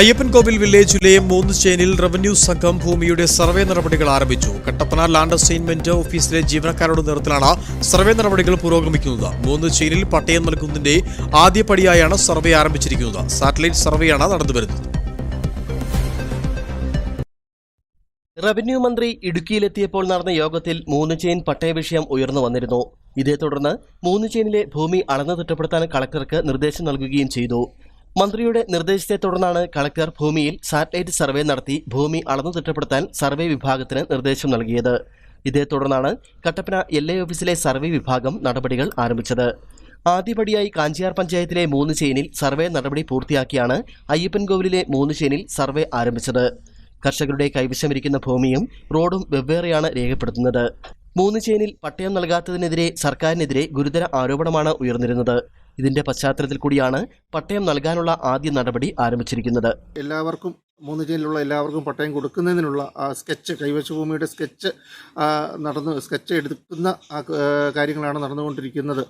അയ്യപ്പൻകോവിൽ വില്ലേജിലെ മൂന്ന് ചെയിനിൽ റവന്യൂ സംഘം ഭൂമിയുടെ സർവേ നടപടികൾ ആരംഭിച്ചു. കട്ടപ്പന ലാൻഡ് അസൈൻമെന്റ് ഓഫീസിലെ ജീവനക്കാരുടെ നേതൃത്വത്തിലാണ് സർവേ നടപടികൾ പുരോഗമിക്കുന്നത്. മൂന്ന് ചെയിനിൽ പട്ടയം നൽകുന്നതിന്റെ ആദ്യപടിയായാണ് സർവേ ആരംഭിച്ചിരിക്കുന്നത്. സാറ്റലൈറ്റ് സർവേയാണ് നടന്നുവരുന്നത് റവന്യൂ മന്ത്രി ഇടുക്കിയിലെത്തിയപ്പോൾ നടന്ന യോഗത്തിൽ മൂന്ന് ചെയിൻ പട്ടയ വിഷയം ഉയർന്നു വന്നിരുന്നു. ഇതേ തുടർന്ന് മൂന്ന് ചെയിനിലെ ഭൂമി അളന്നു തിട്ടപ്പെടുത്താൻ കളക്ടർക്ക് നിർദ്ദേശം നൽകുകയും ചെയ്തു. മന്ത്രിയുടെ നിർദ്ദേശത്തെ തുടർന്നാണ് കളക്ടർ ഭൂമിയിൽ സാറ്റലൈറ്റ് സർവേ നടത്തി ഭൂമി അളന്നു തിട്ടപ്പെടുത്താൻ സർവേ വിഭാഗത്തിന് നിർദ്ദേശം നൽകിയത്. ഇതേ തുടർന്നാണ് കട്ടപ്പന എൽ എ ഓഫീസിലെ സർവേ വിഭാഗം നടപടികൾ ആരംഭിച്ചത്. ആദ്യപടിയായി കാഞ്ചിയാർ പഞ്ചായത്തിലെ മൂന്ന് ചെയിനിൽ സർവേ നടപടി പൂർത്തിയാക്കിയാണ് അയ്യപ്പൻകോവിലിലെ മൂന്ന് ചെയിനിൽ സർവേ ആരംഭിച്ചത്. കർഷകരുടെ കൈവശമിരിക്കുന്ന ഭൂമിയും റോഡും വെവ്വേറെയാണ് രേഖപ്പെടുത്തുന്നത്. മൂന്ന് ചെയിനിൽ പട്ടയം നൽകാത്തതിനെതിരെ സർക്കാരിനെതിരെ ഗുരുതര ആരോപണമാണ് ഉയർന്നിരുന്നത്. ഇതിന്റെ പശ്ചാത്തലത്തിൽ കൂടിയാണ് പട്ടയം നൽകാനുള്ള ആദ്യ നടപടി ആരംഭിച്ചിരിക്കുന്നത്. എല്ലാവർക്കും മൂന്ന് ജില്ലയിലുള്ള എല്ലാവർക്കും പട്ടയം കൊടുക്കുന്നതിനുള്ള ആ സ്കെച്ച് കൈവശ ഭൂമിയുടെ സ്കെച്ച് നടന്ന് സ്കെച്ച് എടുക്കുന്ന കാര്യങ്ങളാണ് നടന്നുകൊണ്ടിരിക്കുന്നത്.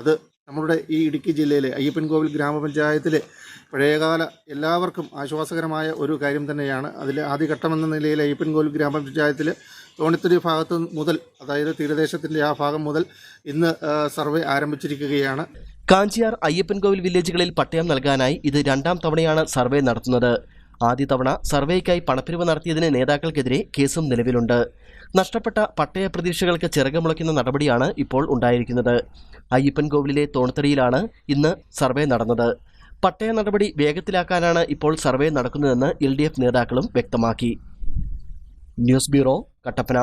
അത് നമ്മുടെ ഈ ഇടുക്കി ജില്ലയിലെ അയ്യപ്പൻകോവിൽ ഗ്രാമപഞ്ചായത്തിലെ പഴയകാല എല്ലാവർക്കും ആശ്വാസകരമായ ഒരു കാര്യം തന്നെയാണ്. അതിൽ ആദ്യഘട്ടമെന്ന നിലയിൽ അയ്യപ്പൻകോവിൽ ഗ്രാമപഞ്ചായത്തിൽ തോണിത്തുരി ഭാഗത്ത് മുതൽ അതായത് തീരദേശത്തിന്റെ ആ ഭാഗം മുതൽ ഇന്ന് സർവേ ആരംഭിച്ചിരിക്കുകയാണ്. കാഞ്ചിയാർ അയ്യപ്പൻകോവിൽ വില്ലേജുകളിൽ പട്ടയം നൽകാനായി ഇത് രണ്ടാം തവണയാണ് സർവേ നടത്തുന്നത്. ആദ്യ തവണ സർവേക്കായി പണപ്പിരിവ് നടത്തിയതിന് നേതാക്കൾക്കെതിരെ കേസും നിലവിലുണ്ട്. നഷ്ടപ്പെട്ട പട്ടയ പ്രതീക്ഷകൾക്ക് ചിറകമുളയ്ക്കുന്ന നടപടിയാണ് ഇപ്പോൾ ഉണ്ടായിരിക്കുന്നത്. അയ്യപ്പൻകോവിലിലെ തോണത്തടിയിലാണ് ഇന്ന് സർവേ നടന്നത്. പട്ടയ നടപടി വേഗത്തിലാക്കാനാണ് ഇപ്പോൾ സർവേ നടക്കുന്നതെന്ന് എൽ നേതാക്കളും വ്യക്തമാക്കി. News bureau Kattappana.